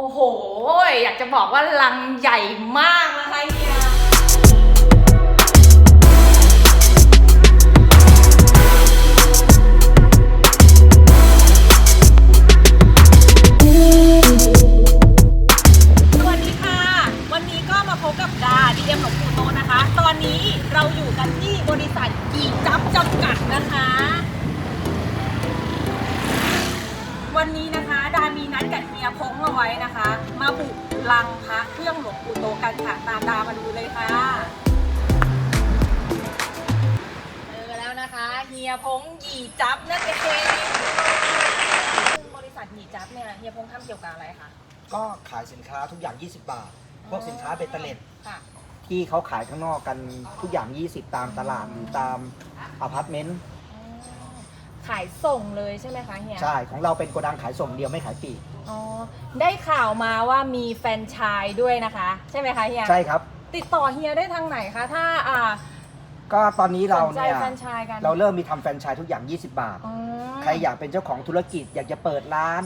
โอ้โห อยากจะบอกว่าลังใหญ่มากนะคะเฮียสวัสดีค่ะวันนี้ก็มาพบกับดาดีเอ็มหลวงปู่โตนะคะตอนนี้เราอยู่กันที่บริษัทกีจับจำกัดนะคะ วันนี้นะคะดามีนัดกับเฮียพงเอาไว้นะคะ มาบุกลังพระเครื่องหลวงปู่โตกันค่ะตามดามาดูเลยค่ะเจอแล้วนะคะเฮียพงหยีจับนั่นเองบริษัทหยีจับเนี่ยเฮียพงทำเกี่ยวกับอะไรคะก็ขายสินค้าทุกอย่าง 20 บาท พวกสินค้าเบตเตอร์เลตค่ะที่เขาขายข้างนอกกันทุกอย่าง 20 ตามตลาดหรือตามอพาร์ตเมนต์ ขายส่งเลยใช่ไหมคะเฮียใช่ของเราเป็นโกดังขายส่งเดียวไม่ขายปลีกอ๋อได้ข่าวมาว่ามีแฟรนไชายด้วยนะคะ ใช่ไหมคะเฮียใช่ครับ ติดต่อเฮียได้ทางไหนคะถ้าอ่าก็ตอนนี้เราสนใจเนี่ยแฟรนไชายกันเราเริ่มมีทำแฟรนไชส์ทุกอย่าง 20 บาท อ๋อใครอยากเป็นเจ้าของธุรกิจอยากจะเปิดร้าน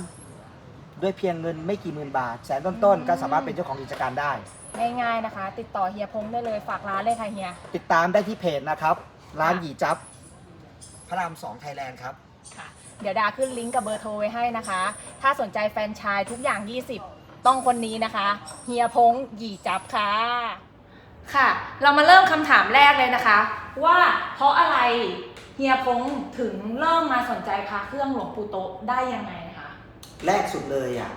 ด้วยเพียงเงินไม่กี่หมื่นบาท แสนต้นๆก็สามารถเป็นเจ้าของกิจการได้ ง่ายๆนะคะ ติดต่อเฮียพงได้เลยฝากร้านเลยค่ะเฮีย ติดตามได้ที่เพจนะครับ ร้านค่ะหยีจับพ ระรามสองไทยแลนด์ครับ ค่ะ เดี๋ยวดาขึ้นลิงก์กับเบอร์โทรไว้ให้นะคะ ถ้าสนใจแฟรนไชายทุกอย่าง 20 ต้องคนนี้นะคะ เฮียพงหยีจับค่ะ ค่ะ เรามาเริ่มคำถามแรกเลยนะคะ ว่าเพราะอะไรเฮียพงถึงเริ่มมาสนใจพระเครื่องหลวงปู่โตะได้ยังไงคะแรกสุดเลยอะ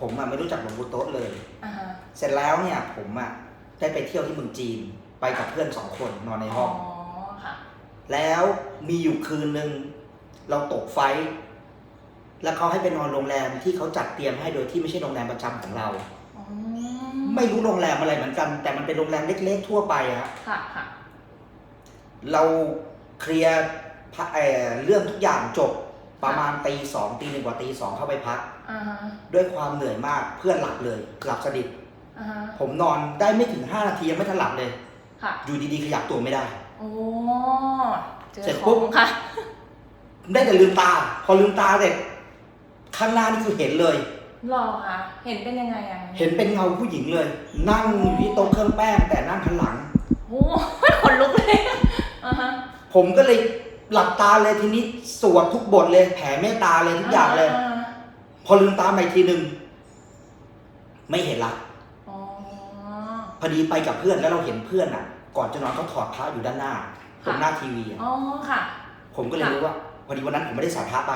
ผมอะไม่รู้จักหลวงปู่โต๊ะเลย อ่าฮะเสร็จแล้วเนี่ยผมอะได้ไปเที่ยวที่เมืองจีนไปกับเพื่อนสองคนนอนในห้องค่ะ แล้วมีอยู่คืนหนึ่งเราตกไฟท์แล้วเขาให้ไปนอนโรงแรมที่เขาจัดเตรียมให้โดยที่ไม่ใช่โรงแรมประจำของเราอืไม่รู้โรงแรมอะไรเหมือนกัน แต่มันเป็นโรงแรมเล็กๆทั่วไปอะค่ะค่ะเราเคลียร์พะเอ่อเรื่องทุกอย่างจบประมาณตีสองตีหนึ่งกว่าตีสองเข้าไปพักอ่าฮะด้วยความเหนื่อยมากเพื่อนหลับเลยหลับสนิทอ่าฮะผมนอนได้ไม่ถึง5นาทียังไม่ทันหลับเลยค่ะอยู่ดีๆขยับตัวไม่ได้ โอ้เจอเสร็จขปุ๊อบงค่ะ ได้แต่ลืมตา พอลืมตาเสร็จข้างหน้านี่คือเห็นเลยหรอคะเห็นเป็นยังไงอะเห็นเป็นเงาผู้หญิงเลย นั่งอยู่ที่โต๊ะเครื่องแป้งแต่นั่งหันหลัง โอ้ขนลุกเลยอ่าฮะผมก็เลยหลับตาเลยทีนี้สวดทุกบทเลย แผ่เมตตาเลยทุกอย่างเลย พอลืมตามาอีกทีหนึ่งไม่เห็นละ อ๋อพอดีไปกับเพื่อนแล้วเราเห็นเพื่อนอะ ก่อนจะนอนเขาถอดพระอยู่ด้านหน้าตรงหน้าทีวีอะอ๋อค่ะ ผมก็เลยค่ะ รู้ว่าพอดีวันนั้นผมไม่ได้ใส่พระไป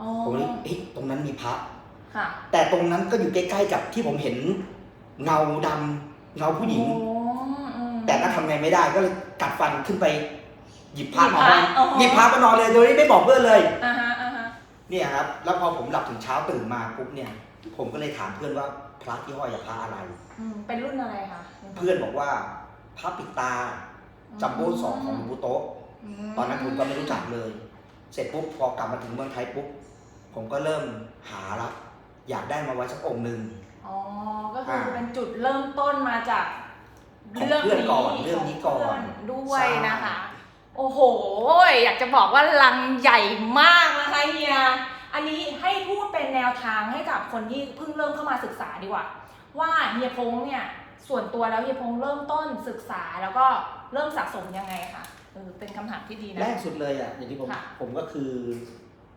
อ๋อผมเลยเอ๊ะตรงนั้นมีพระ ค่ะแต่ตรงนั้นก็อยู่ใกล้ๆกับที่ผมเห็นเงาดำเงาผู้หญิง โอ้อืม แต่ก็ทำไงไม่ได้ก็เลยกัดฟันขึ้นไป หยิบพระหยิบมาพระอ๋อ หยิบพระมานอนเลยโดยที่ไม่บอกเพื่อนเลย อ่าฮะอ่าฮะเนี่ยครับ แล้วพอผมหลับถึงเช้าตื่นมาปุ๊บเนี่ย ผมก็เลยถามเพื่อนว่าพระที่ห้อยอะพระอะไร อืมเป็นรุ่นอะไรคะเพื่อนบอกว่า พระปิดตาจัมโบ้สองของหลวงปู่โต๊ะมตอนนั้นผมก็ไม่รู้จักเลย เสร็จปุ๊บพอกลับมาถึงเมืองไทยปุ๊บผมก็เริ่มหาละอยากได้มาไว้สักองค์หนึ่ง อ๋อ ก็คืออ่าเป็นจุดเริ่มต้นมาจากของเพื่อนก่อนเรื่องนี้ก่อนขงเพื่ด้วยใช่นะคะ โอ้โห อยากจะบอกว่าลังใหญ่มากนะคะเฮีย อันนี้ให้พูดเป็นแนวทางให้กับคนที่เพิ่งเริ่มเข้ามาศึกษาดีกว่า ว่าเฮียพงษ์เนี่ย ส่วนตัวแล้วเฮียพงษ์เริ่มต้นศึกษาแล้วก็เริ่มสะสมยังไงคะเออเป็นคำถามที่ดีนะ แรกสุดเลยอะอย่างที่ผมค่ะ ผมก็คือ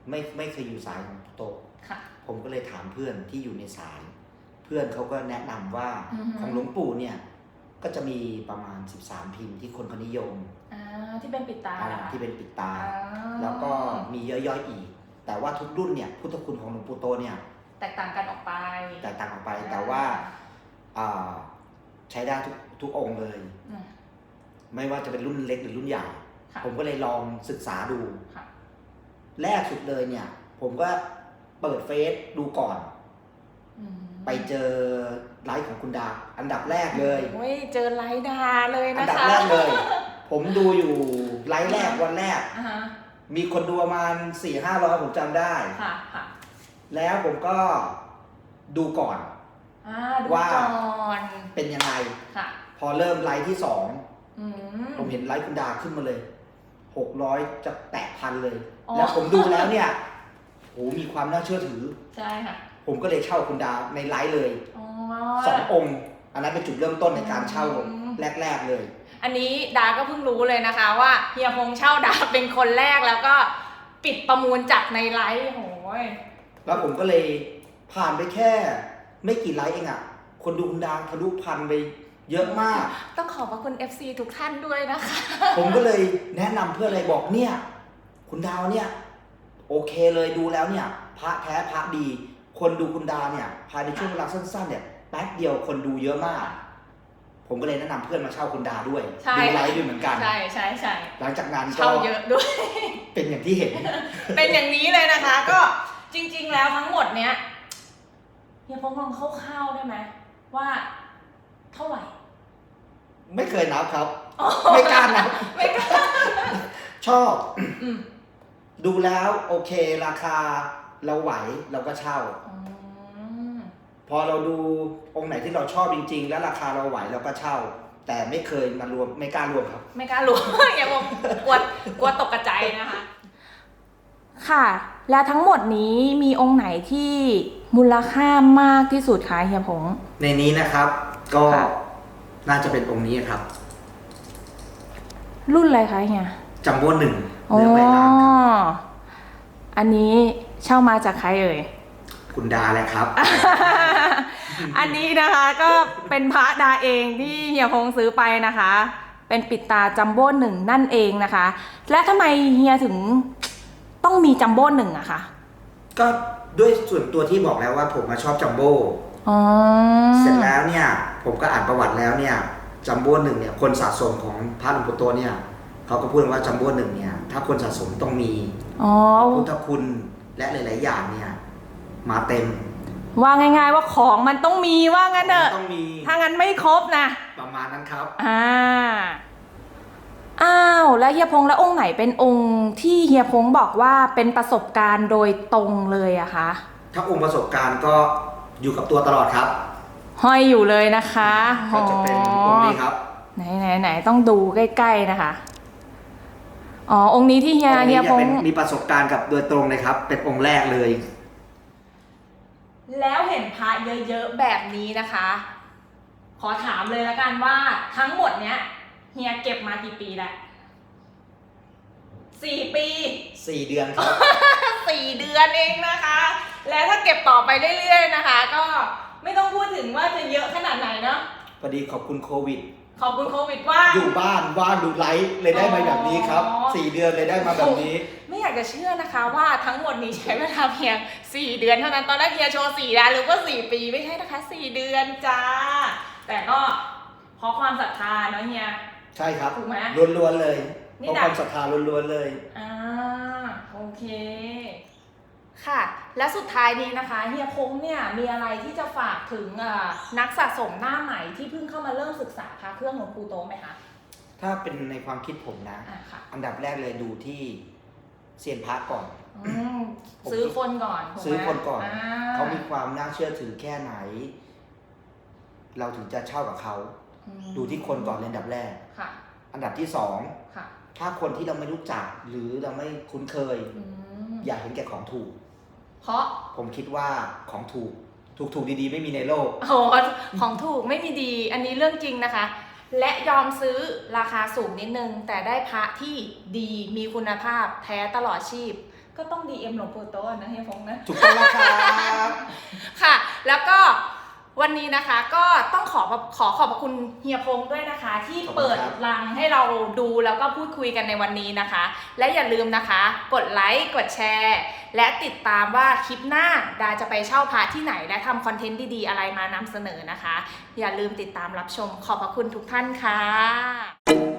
ไม่ไม่เคยอยู่สายของโต๊ะค่ะ ผมก็เลยถามเพื่อนที่อยู่ในสาย เพื่อนเขาก็แนะนำว่าอือฮึ ของหลวงปู่เนี่ยก็จะมีประมาณ 13 พิมพ์ที่คนเขานิยมอ่าที่เป็นปิดตาอ่าเหรอคะที่เป็นปิดตา อ่าแล้วก็มีย่อยๆอีก แต่ว่าทุกรุ่นเนี่ยพุทธคุณของหลวงปู่โตเนี่ยแตกต่างกันออกไป แตกต่างออกไป แต่ว่าอ่า ใช้ได้ทุกทุกองค์เลย อืม ไม่ว่าจะเป็นรุ่นเล็กหรือรุ่นใหญ่ ค่ะ ผมก็เลยลองศึกษาดู ค่ะ แรกสุดเลยเนี่ย ผมก็เปิดเฟซดูก่อน อืมไปเจอไลฟ์ของคุณดา อันดับแรกเลย โอ้ยเจอไลฟ์ดาเลยอันะดับคะแรกเลย ผมดูอยู่ไลฟ์แรกวันแรก อ่าฮะมีคนดูประมาณสี่ห้าร้อยผมจำได้ ค่ะค่ะแล้วผมก็ดูก่อน อ่าดูว่า ก่อนเป็นยังไง ค่ะ พอเริ่มไลฟ์ที่สองอืม ผมเห็นไลฟ์คุณดาขึ้นมาเลยหกร้อยจะแตะพันเลย อ๋อ แล้วผมดูแล้วเนี่ยโหมีความน่าเชื่อถือ ใช่ค่ะผผมก็เลยเช่าคุณดาในไลฟ์เลยอ๋อ สององค์ อันนั้นเป็นจุดเริ่มต้นในการเช่าอืม แรก ๆเลย อันนี้ดาก็เพิ่งรู้เลยนะคะว่าเฮียพงษ์เช่าดาเป็นคนแรกแล้วก็ปิดประมูลจากในไลฟ์โหยแล้วผมก็เลยผ่านไปแค่ ไม่กี่ไลฟ์เองอะคนดูคุณดาทะลุพันไปเยอะมาก ต้องขอบพระคุณ FC ทุกท่านด้วยนะคะ ผมก็เลยแนะนำเพื่อนเลยบอกเนี่ย คุณดาวเนี่ย โอเคเลยดูแล้วเนี่ย พระแท้พระดี คนดูคุณดาเนี่ย ภายในช่วงเวลาสั้นๆเนี่ยแป๊บเดียวคนดูเยอะมาก ผมก็เลยแนะนำเพื่อนมาเช่าคุณดาด้วยใช่ ดูไลฟ์ด้วยเหมือนกัน ใช่ใช่ใช่หลังจากนั้นก็เช่าเยอะด้วย เป็นอย่างที่เห็น เป็นอย่างนี้เลยนะคะ ก็จริง ๆ แล้วทั้งหมดเนี้ย เฮียพงษ์ลองคร่าวๆได้ไหมว่าเท่าไหร่ ไม่เคยนับครับ ไม่กล้านับไม่กล้าชอบอืมดูแล้วโอเคราคาเราไหวเราก็เช่าอืมพอเราดูองค์ไหนที่เราชอบจริง ๆ แล้วราคาเราไหวเราก็เช่า แต่ไม่เคยมารวมไม่กล้ารวมครับ ไม่กล้ารู้อย่าบอกกลัวกลัวตกกระใจนะคะ ค่ะ และทั้งหมดนี้มีองค์ไหนที่ มูลค่ามากที่สุดคะเฮียพงษ์ในนี้นะครับ ก็ค่ะ น่าจะเป็นองค์นี้ครับรุ่นอะไรคะเฮียจัมโบ้หนึ่งอ๋อเนื้อใบลานครับอันนี้เช่ามาจากใครเอ่ย คุณดาแหละครับ อันนี้นะคะก็เป็นพระดาเองที่เฮียพงซื้อไปนะคะ เป็นปิดตาจัมโบ้หนึ่งนั่นเองนะคะ และทำไมเฮียถึงต้องมีจัมโบ้หนึ่งอะคะ ก็ด้วยส่วนตัวที่บอกแล้วว่าผมมาชอบจัมโบ้อ๋อเสร็จแล้วเนี่ย ผมก็อ่านประวัติแล้วเนี่ยจัมโบ้หนึ่งเนี่ยคนสะสมของพระหลวงปู่โตเนี่ยเขาก็พูดว่าจัมโบ้หนึ่งเนี่ย ถ้าคนสะสมต้องมีอ๋อพุทธคุณและหลาย ๆ อย่างเนี่ย มาเต็ม ว่าง่าย ๆ ว่าของมันต้องมีว่างั้นเถอะต้องมีถ้างั้นไม่ครบนะ ประมาณนั้นครับ อ่า อ้าวแล้วเฮียพงษ์แล้วองค์ไหนเป็นองค์ที่เฮียพงษ์บอกว่าเป็นประสบการณ์โดยตรงเลยอะคะถ้าองค์ประสบการณ์ก็อยู่กับตัวตลอดครับ ห้อยอยู่เลยนะคะก็จะเป็นองค์นี้ครับ ไหนไหนไหนต้องดูใกล้ ๆนะคะอ๋อองค์นี้ที่เฮียองค์เฮีนี้ยจะพงเป็นษ์มีประสบการณ์กับโดยตรงเลยครับ เป็นองค์แรกเลย แล้วเห็นพระเยอะๆแบบนี้นะคะ ขอถามเลยละกันว่าทั้งหมดเนี้ย เฮียเก็บมากี่ปีแล้วสี่ปี4เดือนครับ สี่เดือนเองนะคะ แล้วถ้าเก็บต่อไปเรื่อยๆนะคะ ก็ไม่ต้องพูดถึงว่าจะเยอะขนาดไหนเนาะพอดีขอบคุณโควิด ขอบคุณโควิดว่า อยู่บ้านว่างดูไลฟ์เลยได้มาแบบนี้ครับอ๋อ4เดือนเลยได้มาแบบนี้ ไม่อยากจะเชื่อนะคะว่าทั้งหมดนี้ใช้เวลาเพียง4เดือนเท่านั้นตอนแรกเฮียโชว์4นะหรือว่า4ปีไม่ใช่นะคะ4เดือนจ้า แต่ก็เพราะความศรัทธาเนาะเฮีย ใช่ครับถูกไหม ล้วนๆเลยนี่เพราะดัคกวามศรัทธาล้วนๆเลย อ่าโอเค ค่ะ และสุดท้ายนี้นะคะเฮียพงษ์เนี่ยมีอะไรที่จะฝากถึงอ่านักสะสมหน้าใหม่ที่เพิ่งเข้ามาเริ่มศึกษาพระเครื่องหลวงปู่โตะไหมคะถ้าเป็นในความคิดผมนะ อ่าค่ะอันดับแรกเลยดูที่เซียนพระก่อน อืมซื้อคนก่อนถูกไหมซื้อคนก่อนอ่เขามีความน่าเชื่อถือแค่ไหน เราถึงจะเช่ากับเขาอืม ดูที่คนก่อนเลยอันดับแรก ค่ะ อันดับที่สอง ค่ะถ้าคนที่เราไม่รู้จักหรือเราไม่คุ้นเคย อืมอย่าเห็นแก่ของถูก เพราะผมคิดว่าของถูก ถูกถูกๆดีๆ ไม่มีในโลก โอ้โหของถูกไม่มีดี อันนี้เรื่องจริงนะคะ และยอมซื้อราคาสูงนิดนึง แต่ได้พระที่ดีมีคุณภาพแท้ตลอดชีพ ก็ต้อง DM หลวงปู่โตะนะเฮียพงษ์นะ ถูกต้องแล้วครับ ค่ะ แล้วก็ วันนี้นะคะก็ต้องขอขอขอบพระคุณเฮียพงษ์ด้วยนะคะ ที่เปิดรังให้เราดูแล้วก็พูดคุยกันในวันนี้นะคะ และอย่าลืมนะคะ กดไลค์กดแชร์ และติดตามว่าคลิปหน้าดาจะไปเช่าพระที่ไหน และทำคอนเทนต์ดีๆ อะไรมานำเสนอนะคะ อย่าลืมติดตามรับชมขอบพระคุณทุกท่านค่ะ